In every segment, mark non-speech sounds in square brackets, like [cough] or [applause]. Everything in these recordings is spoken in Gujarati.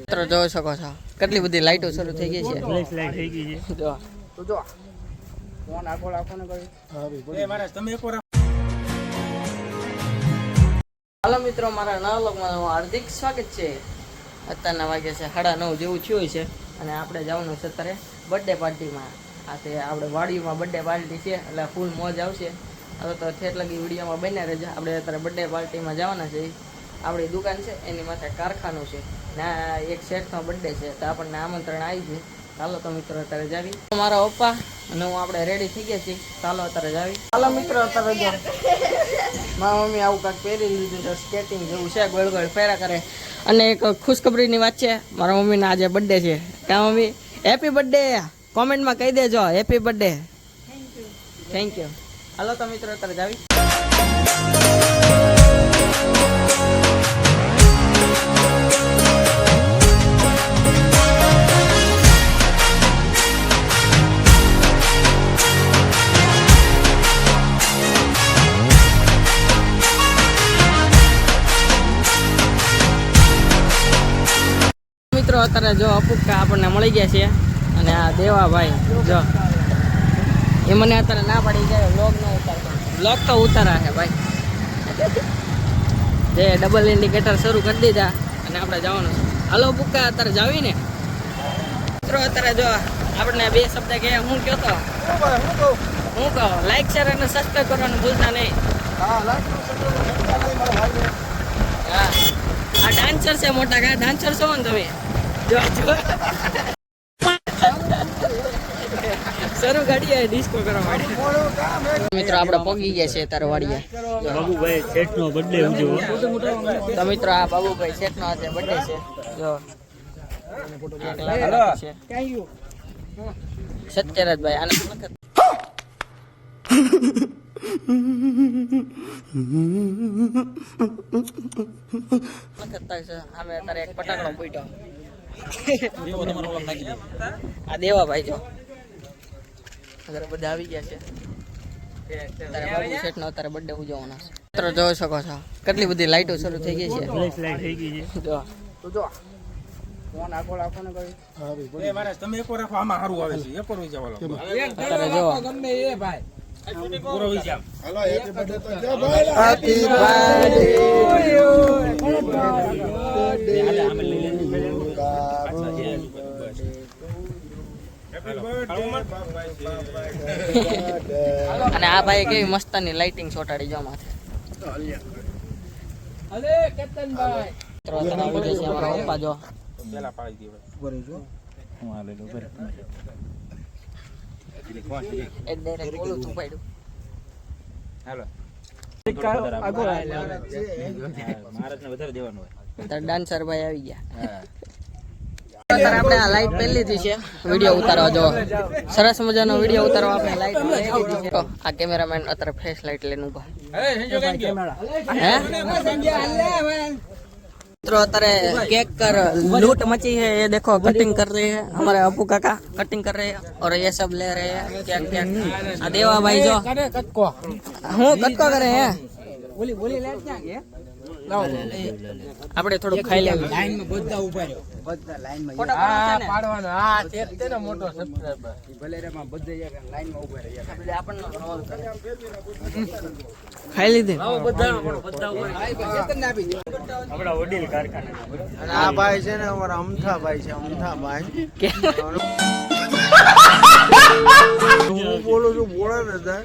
મિત્રો જોઈ શકો છો. કેટલી બધી લાઈટો શરૂ થઈ ગઈ છે. જો. તું જો. ફોન આખો રાખો ને કરી હાલો મિત્રો મારા નવા લોકમાં હું હાર્દિક સ્વાગત છે. અત્યારના વાગે છે સાડા નવ જેવું થયું છે. અને આપણે જવાનું છે અત્યારે બર્થડે પાર્ટીમાં આ તે આપણે વાડીમાં બર્થડે પાર્ટી છે એટલે ફૂલ મોજ આવશે. હવે તો ઠેઠ લગી વિડીયોમાં બન્યા રહેજો. આપણે અત્યારે બર્થડે પાર્ટીમાં જવાના છે આપણી દુકાન છે એની માથે કારખાનું છે. ના એક શેઠનો બર્થડે છે તો આપણને આમંત્રણ આવી છે. ચાલો તો મિત્રો અત્યારે જાવી. મારા પપ્પા અને હું આપણે રેડી થઈ ગયા છીએ. ચાલો અત્યારે જાવી. ચાલો મિત્રો અત્યારે જો મારા મમ્મી આવું કાંઈક પહેરી લીધું છે સ્કેટિંગ જેવું છે ગોળ ગોળ ફેરા કરે. અને એક ખુશખબરીની વાત છે મારા મમ્મીના આજે બર્થડે છે. ક્યાં મમ્મી? હેપી બર્થડે કોમેન્ટમાં કહી દેજો હેપી બર્થડે થેન્ક યુ હાલો તો મિત્રો, અત્યારે જાવી. મિત્રો, અત્યારે જો અપુક્કા આપણને મળી ગયા છે. અને આ દેવાભાઈ, જો. એ મને અત્યારે ના પડી જાય લોક ન ઉતારતો લોક તો ઉતારા છે ભાઈ. [laughs] જે ડબલ ઇન્ડિકેટર શરૂ કરી દીધા અને આપણે જવાનું છે. હાલો બુકા અત્યારે જાવી ને? મિત્રો અત્યારે જો આપણને બે શબ્દ કે હું કયો તો? હું કહો લાઈક શેર અને સબસ્ક્રાઈબ કરવાનું ભૂલતા નહીં. હા આ ડાન્સર છે મોટા કા ડાન્સર છો ને તમે? જો જો. શરૂ ડિસ્કો કરવા મિત્રો આપણે પગી ગયા છે તારે વાડીએ. બાબુભાઈ શેઠનો બર્થડે ઉજવો તો મિત્રો આ બાબુભાઈ શેઠ નો આજે બર્થડે છે. જો. સત્યરાજભાઈ આનંદ ફટાકડો ફૂટ્યો આ દેવાભાઈ જો. અત્યારે બધા આવી ગયા છે. અત્યારે બાબુ શેઠ નો અત્યારે બર્થડે ઉજવવાનો છે. મિત્રો જોઈ શકો છો. કેટલી બધી લાઈટો શરૂ થઈ ગઈ છે. ફ્લેશ લાઈટ થઈ ગઈ છે? જો. તું જો. ફોન આખો રાખો ને કરી. તમે એક રાખો આમાં સારું આવે છે. એક વાર જવા. અત્યારે જો પૂરો વી જામ અને આ ભાઈ કેવી મસ્તની લાઇટિંગ ચોટાડી જો માથે. મિત્રો અત્યારે આવી ગયા છે અમારા પપ્પા જો. પેલા પાડી દે હું આ લઈ લઉં બરે એક ડાયરેક્ટ બોલું તું પાડ્યું. હાલો. મહારાજને વધારે દેવાનું હોય. અત્યારે ડાન્સર ભાઈ આવી ગયા. અત્યારે આપણે આ લાઈટ પહેલી લીધી છે વિડીયો ઉતારવા જો સરસ મજાનો વિડીયો ઉતારવા આપણે લાઈટ પહેરી લીધી છે તો આ કેમેરામેન અત્યારે ફ્લેશ લાઈટ લઈને ઉભા હે મિત્રો અત્યારે केक कर लूट मची है ये देखो कटिंग कर रहे हैं हमारे अबू काका कटिंग कर रहे हैं और ये सब ले रहे हैं केक केक आ देवा भाई जो હું કટકો કરે હે બોલી બોલી લે આપણે થોડું ખાઈ લેવું લાઈનમાં બધા ઊભા રહ્યો બધા લાઈનમાં આ પાડવાનો આ તે તેનો મોટો સબસ્ક્રાઇબર ભલે રે માં બધા લાઈનમાં ઊભા રહ્યા એટલે આપણને રોલ કરે. ખાઈ લીધી? આપડા વડીલ કારખાના અને આ ભાઈ છે ને અમારા અમથા ભાઈ છે અમથા ભાઈ કે હું બોલું છું બોળા નતા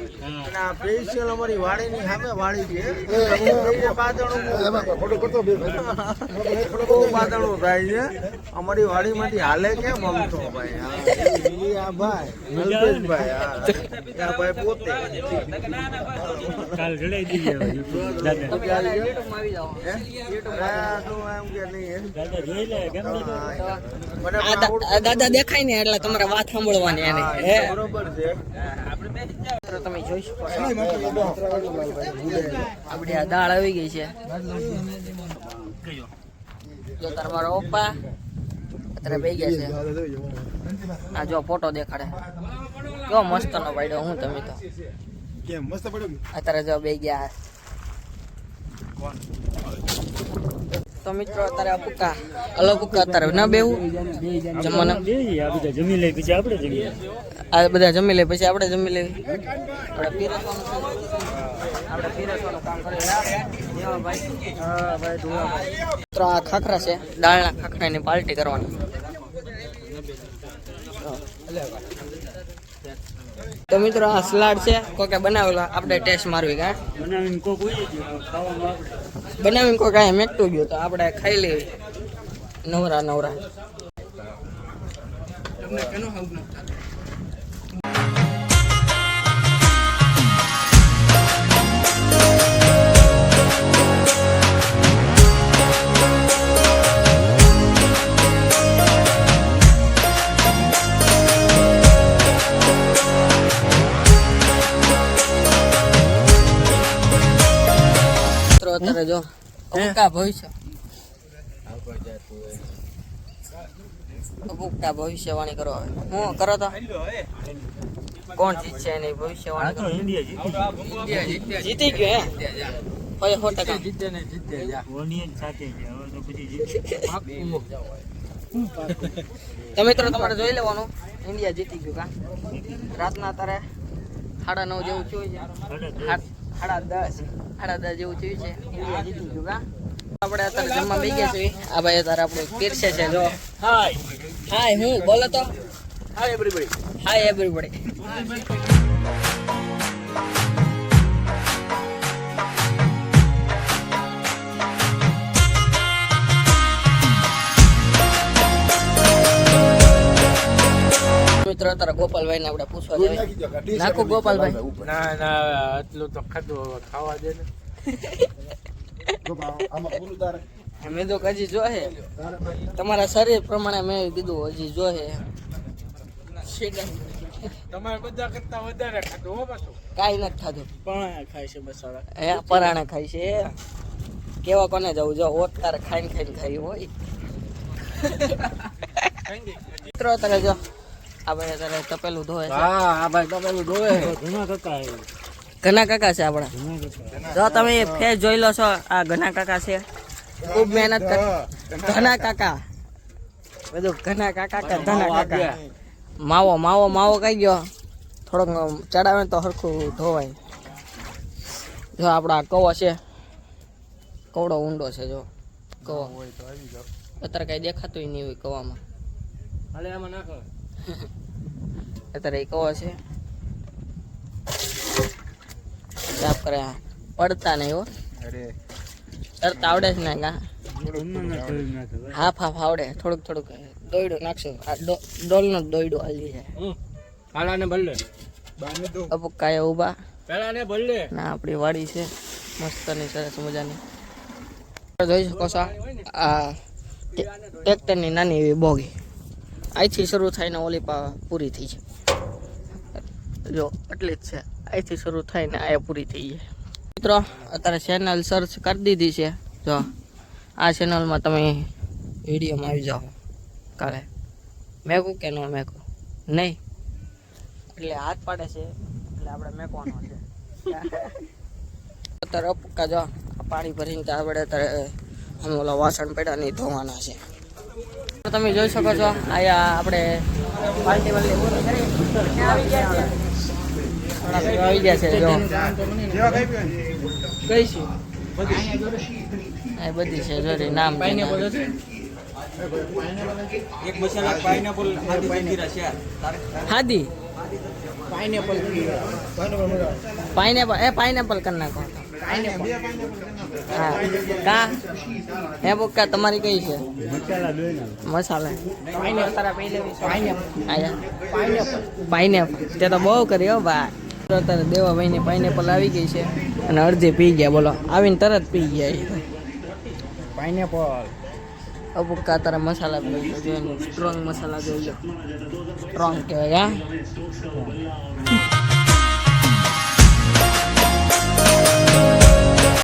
અને આ સ્પેશિયલ અમારી વાડીની સામે વાડી છે. બાદણું થાય છે. અમારી વાડીમાંથી હાલે કેમ અમથો ભાઈ? આ ભાઈ આ ભાઈ પોતે. દાદા? આ કે? દાદા દાદા? દેખાય ને એટલે તમારે વાત સાંભળવાની એને. બરોબર છે. મિત્રો તમે જોઈ શકો આપણી આ દાળ આવી ગઈ છે. જો તમારો પપ્પા અત્યારે બે ગયા છે. આ જો ફોટો દેખાડે. કેવો મસ્ત નો પાડ્યો હું તમે તો. કેમ? મસ્ત પડ્યું અત્યારે જો બે ગયા. તો મિત્રો અત્યારે આ અલગ અત્યારે ના બેવું જમવાના. જમી લઈ પછી આપણે આ બધા જમી લે પછી આપણે જમી લેવી આપણે પીરસવાનું છે. આપણે પીરસવાનું કામ કરીએ ભાઈ. હા ભાઈ ધુઆભાઈ. મિત્રો આ ખાખરા છે. દાળના ખાખરાની પાર્ટી કરવાની. તો મિત્રો આ સલાડ છે. કોકે બનાવેલો આપણે ટેસ્ટ મારવી કા? બનાવીને કોક બનાવીને કોઈ કાંઈ મેકતું ગયું તો આપણે ખાઈ લેવી. નવરા નવરા. તમને કેનો હગ નથી અમુકા ભવિષ્ય. અમુકા ભવિષ્યવાણી કરો હવે. હું કરો તો? કોણ જીતશે એની ભવિષ્યવાણી તો કરો? ઇન્ડિયા જીતી ગયો હે હોય સો ટકા. જીતે ને જીતે તો મિત્રો તમારે જોઈ લેવાનું. ઇન્ડિયા જીતી ગયું કા? રાતના તારે સાડા નવ જેવું થયું છે. સાડા દસ. સાડા દસ જેવું થયું છે. ઇન્ડિયા જીતી ગયું કા? આપણે અત્યારે જમવા બેસી ગયા છીએ. આ ભાઈ અત્યારે આપણે પીરસે છે જો. હાય હાય હું? બોલો તો. હાય એવરીબડી હાય એવરીબડી મિત્રો અત્યારે ગોપાલભાઈ ને આપણે પૂછવા જઈએ. નાખું ગોપાલભાઈ. ના ના આટલું તો ખાધું ખાવા દે ને. [laughs] મેં તો હજી જોહે તમારા શરીર પ્રમાણે મેં કીધું હજી જોહે તમારે બધા કરતા વધારે ખાધું હો પાછું. કાંઈ નથી થતું પણ ખાય છે મસાલા. એ પરાણે ખાય છે. કેવા કોને જવું? જો ઓટકાર ખાઈને ખાઈને ખાઈ હોય. મિત્રો અત્યારે જો આ ભાઈ તપેલું ધોવે હા આ ભાઈ તો પેલું ડોવે ઘણા ઘણા કાકા છે આપણા. જો તમે ફેસ જોઈ લો છો આ ઘના કાકા છે. ખૂબ મહેનત કર ઘણા કાકા. બધું ઘના કાકા કે ધના કાકા. માવો માવો માવો કઈ ગયો. થોડોક ચડાવે તો હરખું ધોવાય. જો આપણા કવો છે. કવડો ઊંડો છે જો. કવો. અત્યારે કઈ દેખાતું નહીં હોય કવામાં. [laughs] અત્યારે એ કવો છે. સાફ કરે પડતા નહીં હો. અરે. તરતા આવડે છે ને કા હાફ હાફ આવડે. થોડુંક થોડુંક દોયડું નાખશું. આ ડોલનો દોયડું હાલી છે કાલા ને બલ્લે બાને તો અપકાયા ઊભા. પેલા ને બલ્લે ના આપણી વાડી છે. મસ્તની સરસ મજાની. જોઈ શકો છો આ ટ્રેક્ટરની નાની એવી બોગી. અહીંથી શરૂ થઈને ઓલી પા પૂરી થઈ છે જો એટલી જ છે. અહીંથી શરૂ થઈને આ પૂરી થઈ જાય મિત્રો, અત્યારે ચેનલ સર્ચ કરી દીધી છે. જો, આ ચેનલમાં તમે વિડીયોમાં આવી જાઓ. કાલે. મેકું કે ન મેકું? નહીં. એટલે હાથ પાડે છે. એટલે આપણે મેકવાનો છે. [laughs] અત્યારે અપકા જો પાણી ભરીને ત્યાં આપણે અત્યારે અમે ઓલા વાસણ પેડા નહીં ધોવાના છે. તો તમે જોઈ શકો છો, અહીંયા આપણે પાર્ટી વાળી આવી ગયા આવી ગયા છે જો. કઈ છે આ બધી છે જો રે નામ છે એક મસાલા પાઇનેપલ છે હાદી? પાઇનેપલ એ પાઇનેપલ કરી નાખો. હા. કા? હે બુક્કા તમારી કઈ છે? મસાલા. પાઇનેપલ પાઇનેપલ તે તો બહુ કરી હો ભાઈ. અત્યારે દેવાભાઈ ની પાઇનેપલ આવી ગઈ છે. અને અડધી પી ગયા બોલો. આવીને તરત પી ગયા પાઇનેપલ અબુક્કા તારા મસાલા સ્ટ્રોંગ મસાલા જોઈ સ્ટ્રોંગ કહેવાય હા?